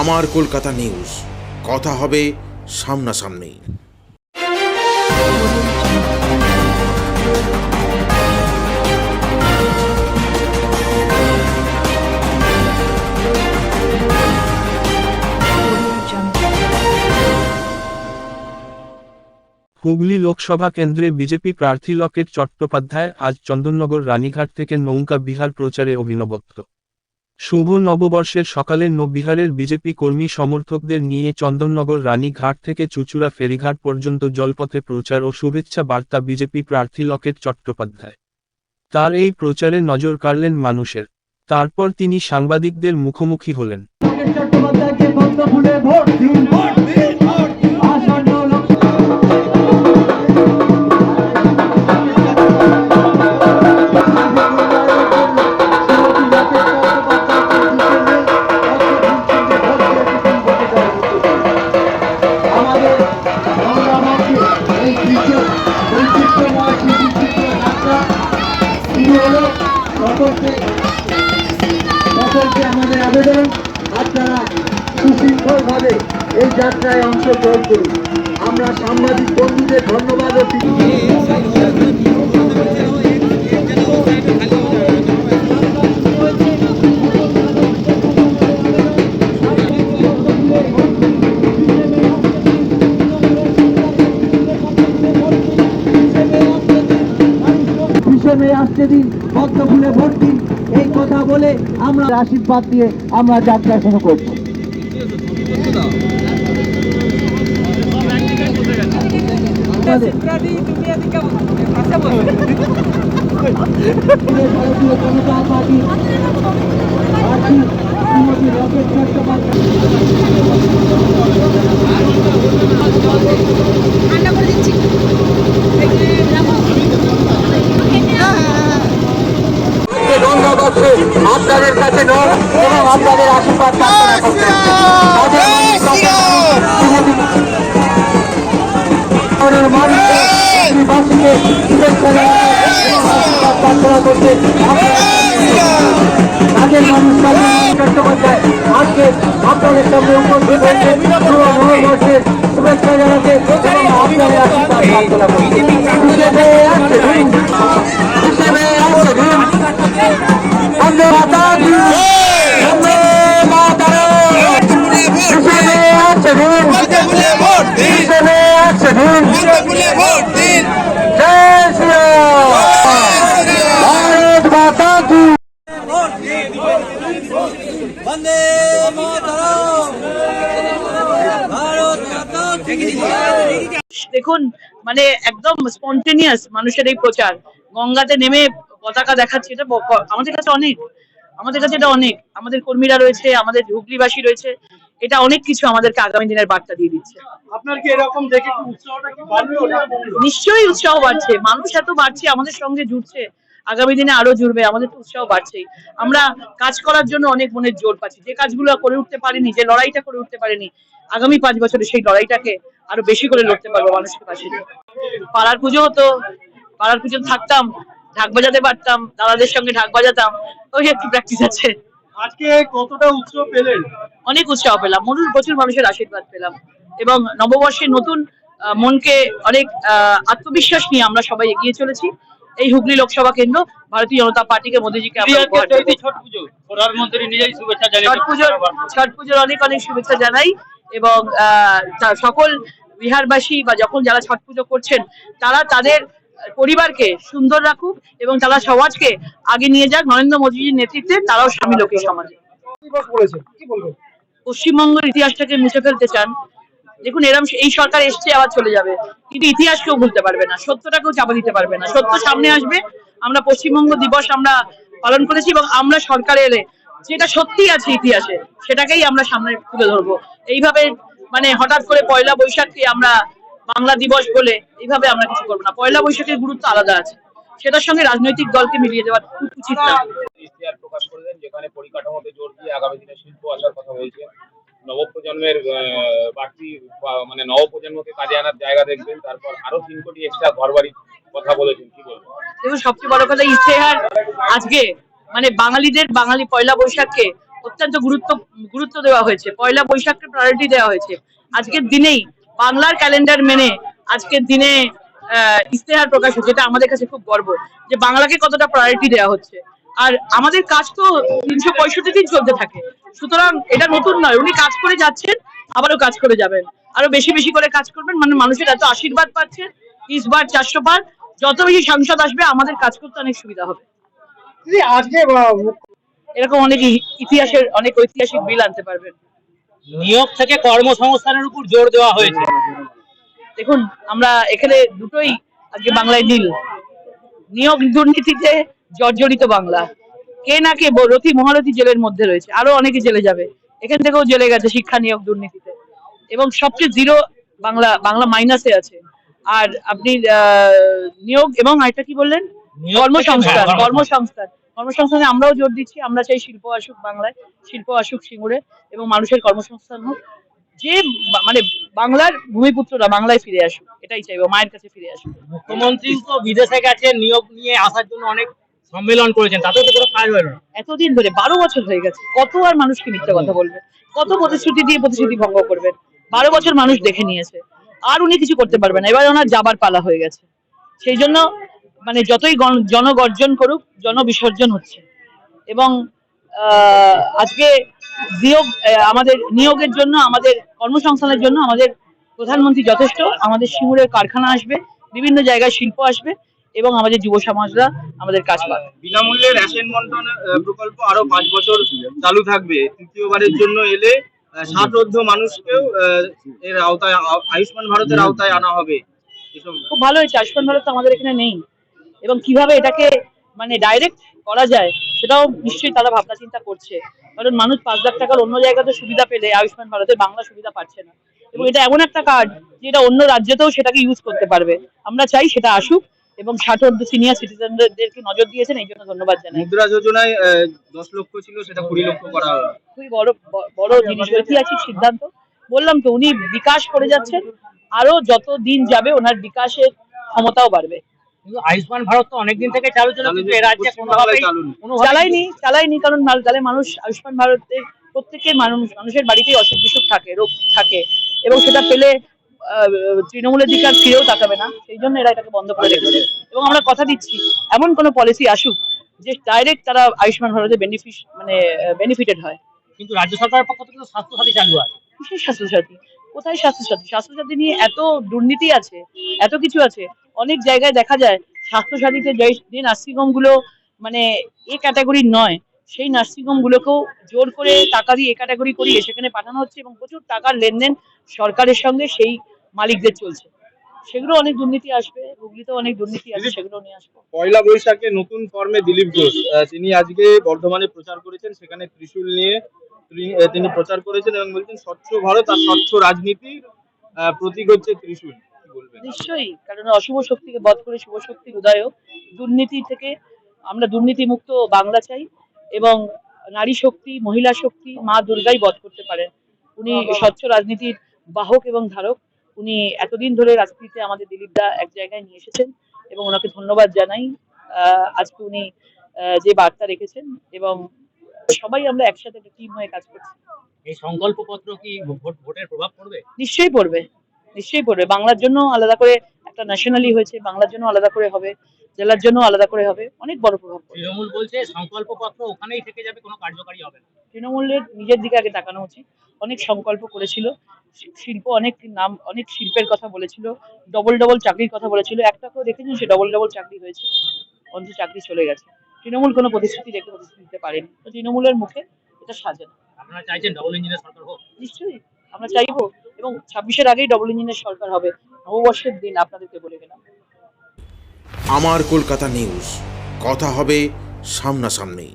আমার কলকাতা নিউজ। কথা হবে সামনাসামনি। হুগলি লোকসভা কেন্দ্রে বিজেপি প্রার্থী লকেট চট্টোপাধ্যায় আজ চন্দননগর রানীঘাট থেকে নৌকা বিহার প্রচারে অভিনবত্র শুভ নববর্ষের সকালে নববিহারের বিজেপি কর্মী সমর্থকদের নিয়ে চন্দননগর রানীঘাট থেকে চুচুড়া ফেরিঘাট পর্যন্ত জলপথে প্রচার ও শুভেচ্ছা বার্তা বিজেপি প্রার্থী লকেট চট্টোপাধ্যায়। তার এই প্রচারে নজর কাড়লেন মানুষের। তারপর তিনি সাংবাদিকদের মুখোমুখি হলেন। সকলকে আমাদের আবেদন। আপনারা সুশৃঙ্খলভাবে এই যাত্রায় অংশগ্রহণ করুন। আমরা সাংবাদিক বন্ধুদের ধন্যবাদ ও পদ্ম ফুলে দিন এই কথা বলে আমরা আশীর্বাদ দিয়ে আমরা যাত্রা শুরু করছি। ঠান্ডা করে দিচ্ছি গঙ্গা বর্ষে আপনাদের কাছে নয়, এবং আপনাদের আশীর্বাদ প্রার্থনা করতে তাদের মানুষ চট্টোপাধ্যায় আজকে আপনাদের সামনে উপস্থিত হয়েছে পুরো নববর্ষের শুভেচ্ছা জানাতে আপনাদের আশীর্বাদ প্রার্থনা করতে। দিন। ভারত মাতা কি। দেখুন মানে একদম স্পন্টেনিয়াস মানুষের এই প্রচার। গঙ্গাতে নেমে পতাকা দেখাচ্ছে এটা আমাদের কাছে অনেক। আমাদের কাছে এটা অনেক। আমাদের কর্মীরা রয়েছে আমাদের হুগলিবাসী রয়েছে। এটা অনেক কিছু আমাদেরকে আগামী দিনের বার্তা দিয়ে দিচ্ছে। আপনার কি এরকম দেখে? নিশ্চয়ই উৎসাহ বাড়ছে। মানুষ এত বাড়ছে আমাদের সঙ্গে জুড়ছে। আগামী দিনে আরও জুড়বে আমাদের তো উৎসাহ বাড়ছেই। আমরা কাজ করার জন্য অনেক মনের জোর পাচ্ছি। যে কাজগুলো করে উঠতে পারিনি যে লড়াইটা করে উঠতে পারিনি আগামী পাঁচ বছরে সেই লড়াইটাকে আরও বেশি করে লড়তে পারব মানুষের পাশে। পাড়ার পুজো হতো পাড়ার পুজো থাকতাম ঢাক বাজাতে পারতাম দাদাদের সঙ্গে ঢাক বাজাতাম ওই একটু প্র্যাকটিস আছে। আজকে কতটা উৎসব পেলেন? অনেক উৎসাহ পেলাম মনুর প্রচুর মানুষের আশীর্বাদ পেলাম। এবং নববর্ষে নতুন মনকে অনেক আত্মবিশ্বাস নিয়ে আমরা সবাই এগিয়ে চলেছি। এই হুগলি লোকসভা কেন্দ্র ভারতীয় জনতা পার্টিকে মোদীজিকে। ছট পুজোর অনেক অনেক শুভেচ্ছা জানাই এবং আহ, সকল বিহারবাসী বা যখন যারা ছট পুজো করছেন তারা তাদের পরিবারকে সুন্দর রাখুক এবং তারা সমাজকে আগে নিয়ে যাক। নরেন্দ্র মোদীজির নেতৃত্বে তারাও সামিল হোক এই সমাজে পশ্চিমবঙ্গের ইতিহাসটাকে মুছে ফেলতে চান। দেখুন এরম এই সরকার এসছে আবার চলে যাবে। কিন্তু ইতিহাস কেউ ভুলতে পারবে না। সত্যটাকেও চাপা দিতে পারবে না। সত্য সামনে আসবে। আমরা পশ্চিমবঙ্গ দিবস আমরা পালন করেছি এবং আমরা সরকারে এলে যেটা সত্যি আছে ইতিহাসে সেটাকেই আমরা সামনে তুলে ধরবো। এইভাবে মানে হঠাৎ করে পয়লা বৈশাখকে আমরা বাংলা দিবস বলে এইভাবে আমরা কিছু করব না। পয়লা বৈশাখের গুরুত্ব আলাদা আছে। সেটার সঙ্গে রাজনৈতিক দলকে মিলিয়ে দেওয়া উচিত না ইশতেহার প্রকাশ করলেন যেখানে পরিকাঠামোতে জোর দিয়ে আগামী দিনে শিল্প আসার কথা বলছে নবপ্রজন্মের বাড়তি মানে নবপ্রজন্মকে কাজে আনার জায়গা দেখবেন তারপর আরও তিন কোটি এক্সট্রা ঘর বাড়ির কথা বলেছেন কি বলবেন? দেখুন সবচেয়ে বড় কথা ইশতেহার আজকে মানে বাঙালিদের বাঙালি পয়লা বৈশাখকে অত্যন্ত গুরুত্ব গুরুত্ব দেওয়া হয়েছে। পয়লা বৈশাখকে প্রায়োরিটি দেওয়া হয়েছে। আজকের দিনেই বাংলার ক্যালেন্ডার মেনে আজকের দিনে আহ, ইশতেহার প্রকাশ হচ্ছে যেটা আমাদের কাছে খুব গর্ব যে বাংলাকে কতটা প্রায়োরিটি দেওয়া হচ্ছে। আর আমাদের কাজ তো তিনশো পঁয়ষট্টি দিন চলতে থাকে। সুতরাং এটা নতুন নয় উনি কাজ করে যাচ্ছেন আবারও কাজ করে যাবেন। আরও বেশি বেশি করে কাজ করবেন মানে মানুষের এত আশীর্বাদ পাচ্ছেন তিরিশ বার চারশো বার যত বেশি সাংসদ আসবে আমাদের কাজ করতে অনেক সুবিধা হবে। আজকে এরকম অনেক ইতিহাসের অনেক ঐতিহাসিক বিল আনতে পারবেন। নিয়োগ থেকে কর্মসংস্থানের উপর জোর দেওয়া হয়েছে। দেখুন আমরা এখানে দুটোই আজকে বাংলায় নীল। নিয়োগ দুর্নীতিতে জর্জরিত বাংলা। কে না কে রতি মহারথী জেলের মধ্যে রয়েছে আরও অনেকে জেলে যাবে। এখান থেকেও জেলে গেছে শিক্ষা নিয়োগ দুর্নীতিতে। এবং সবচেয়ে জিরো বাংলা বাংলা মাইনাসে আছে। আর আপনি আহ, নিয়োগ এবং আরেকটা কি বললেন? কর্মসংস্থান কর্মসংস্থান। কর্মসংস্থানে আমরাও জোর দিচ্ছি আমরা চাই শিল্প আসুক বাংলায় শিল্প আসুক সিঙ্গুরে এবং মানুষের কর্মসংস্থান হোক। যে মানে বাংলার ভূমিপুত্ররা বাংলায় ফিরে আসুক এটাই চাইব মায়ের কাছে ফিরে আসুক। মুখ্যমন্ত্রী তো বিদেশে গেছে নিয়োগ নিয়ে আসার জন্য অনেক সম্মেলন করেছেন তাতেও তো কোনো কাজ হলো না। এতদিন ধরে বারো বছর হয়ে গেছে কত আর মানুষকে মিথ্যা কথা বলবে? কত প্রতিশ্রুতি দিয়ে প্রতিশ্রুতি ভঙ্গ করবেন? বারো বছর মানুষ দেখে নিয়েছে আর উনি কিছু করতে পারবেন না এবার ওনার যাবার পালা হয়ে গেছে। সেই জন্য মানে যতই জনগর্জন করুক জনবিসর্জন হচ্ছে। এবং আহ, আজকে নিয়োগ আহ, আমাদের নিয়োগের জন্য আমাদের কর্মসংস্থানের জন্য আমাদের প্রধানমন্ত্রী যথেষ্ট। আমাদের সিঙ্গুরের কারখানা আসবে বিভিন্ন জায়গায় শিল্প আসবে এবং আমাদের যুব সমাজরা আমাদের কাজ পাবে। বিনামূল্যে রেশন বন্টন প্রকল্প আরও পাঁচ বছর চালু থাকবে। তৃতীয়বারের জন্য এলে আহ, ষাটঊর্ধ্ব মানুষকেও আহ, এর আওতায় আয়ুষ্মান ভারতের আওতায় আনা হবে। এসব খুব ভালো হয়েছে। আয়ুষ্মান ভারত তো আমাদের এখানে নেই। এবং কীভাবে এটাকে মানে ডাইরেক্ট করা যায় সেটাও নিশ্চয়ই তারা ভাবনা চিন্তা করছে। কারণ মানুষ পাঁচ লাখ টাকার অন্য জায়গাতে সুবিধা পেলে আয়ুষ্মান ভারতের বাংলা সুবিধা পাচ্ছে না। এবং এটা এমন একটা কার্ড যেটা অন্য রাজ্যেতেও সেটাকে ইউজ করতে পারবে। আমরা চাই সেটা আসুক এবং ষাট সিনিয়র সিটিজেনদেরকে নজর দিয়েছেন এই জন্য ধন্যবাদ জানাই। মুদ্রা যোজনায় দশ লক্ষ ছিল সেটা কুড়ি লক্ষ করা খুবই বড় বড় জিনিস ঐতিহাসিক সিদ্ধান্ত? বললাম তো উনি বিকাশ করে যাচ্ছেন। আরও যত দিন যাবে ওনার বিকাশের ক্ষমতাও বাড়বে। কিন্তু আয়ুষ্মান ভারত তো অনেকদিন থেকে চালু ছিল কিন্তু এ রাজ্যে কোনোভাবেই চালাইনি চালাইনি কারণ তাহলে মানুষ আয়ুষ্মান ভারতের প্রত্যেকের মানুষ মানুষের বাড়িতেই অসুখ বিসুখ থাকে রোগ থাকে এবং সেটা পেলে তৃণমূলের দিকে আর ফিরেও তাকাবে না সেই জন্য এরা এটাকে বন্ধ করে রেখেছে। এবং আমরা কথা দিচ্ছি এমন কোনো পলিসি আসুক যে ডাইরেক্ট তারা আয়ুষ্মান ভারতের বেনিফিট মানে বেনিফিটেড হয়। কিন্তু রাজ্য সরকারের পক্ষ থেকে তো স্বাস্থ্যসাথী চালু আছে। কিসের স্বাস্থ্যসাথী? কোথায় স্বাস্থ্যসাথী? স্বাস্থ্যসাথী নিয়ে এত দুর্নীতি আছে এত কিছু আছে অনেক জায়গায় দেখা যায় স্বাস্থ্যসাথীতে যে যে নার্সিংহোমগুলো মানে এ ক্যাটাগরির নয় সেই নার্সিংহোম গুলোকেও জোর করে টাকা দিয়ে এ ক্যাটাগরি করিয়ে সেখানে পাঠানো হচ্ছে এবং প্রচুর টাকার লেনদেন সরকারের সঙ্গে সেই মালিকদের চলছে। সেগুলো অনেক দুর্নীতি আসবে হুগলিতেও অনেক দুর্নীতি আছে সেগুলো নিয়ে আসব। পয়লা বৈশাখে নতুন ফর্মে দিলীপ ঘোষ তিনি আজকে বর্ধমানে প্রচার করেছেন সেখানে ত্রিশূল নিয়ে তিনি- প্রচার করেছেন এবং বলছেন স্বচ্ছ ভারত আর স্বচ্ছ রাজনীতি প্রতীক হচ্ছে ত্রিশূল। নিশ্চয়ই কারণ অশুভ শক্তিকে বধ করে শুভ শক্তির উদয় দুর্নীতি থেকে আমরা দুর্নীতি মুক্ত বাংলা চাই এবং নারী শক্তি মহিলা শক্তি মা দুর্গাই বধ করতে পারেন। উনি স্বচ্ছ রাজনীতির বাহক এবং ধারক। উনি এতদিন ধরে রাজনীতিতে আমাদের দিলীপ দা এক জায়গায় নিয়ে এসেছেন এবং ওনাকে ধন্যবাদ জানাই। আহ, আজকে উনি যে বার্তা রেখেছেন এবং সবাই আমরা একসাথে একটা টিম হয়ে কাজ করছি। এই সংকল্প পত্র কি ভোট ভোটের প্রভাব পড়বে? নিশ্চয়ই পড়বে। নিশ্চয়ই পড়বে। বাংলার জন্য আলাদা করে একটা ন্যাশনালি হয়েছে বাংলার জন্য আলাদা করে হবে জেলার জন্য আলাদা করে হবে অনেক বড় প্রভাব পড়বে। তৃণমূল বলছে সংকল্প পত্র ওখানেই থেকে যাবে কোনো কার্যকারী হবে না। তৃণমূলের নিজের দিকে আগে তাকানো উচিত। অনেক সংকল্প করেছিল। শিল্প অনেক নাম অনেক শিল্পের কথা বলেছিল। ডবল ডবল চাকরির কথা বলেছিল। একটা কেউ দেখেছেন সে ডবল ডবল চাকরি হয়েছে। অন্য চাকরি চলে গেছে। তৃণমূল কোনো প্রতিশ্রুতি রেখে প্রতিশ্রুতি দিতে পারেনি। তো তৃণমূলের মুখে এটা সাজে না। আপনারা চাইছেন ডবল ইঞ্জিনের সরকার হোক? নিশ্চয়ই আমরা চাইব। এবং ছাব্বিশের আগেই ডবল ইঞ্জিনের সরকার হবে। নববর্ষের দিন আপনাদেরকে বলে গেলাম। আমার কলকাতা নিউজ কথা হবে সামনাসামনি